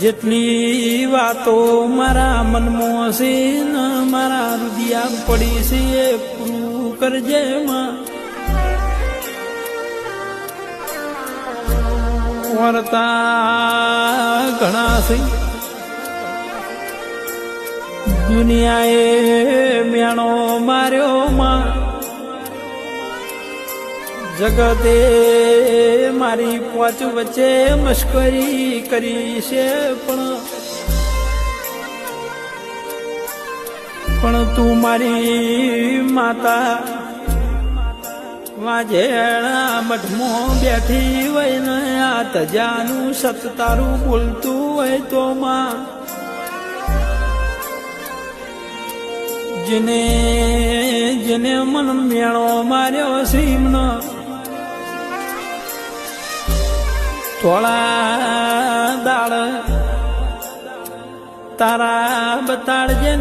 જેટલી વાતો મારા મનમાં છે ને, મારા રુદિયા પડી છે એ પૂરું કરજે માં. ઘણા છે. દુનિયાએ મેણો માર્યો માં. જગતે મારી પોચ વચ્ચે મશ્કરી કરી છે પણ પણ તું મારી માતા વાજેણા મઠમાં બેઠી હોય ને આ તજાનું સત તારું બોલતું હોય તો માં જેને જેને મન મેળો માર્યો શ્રીમનો થોડા દાળ તારા બતાડજે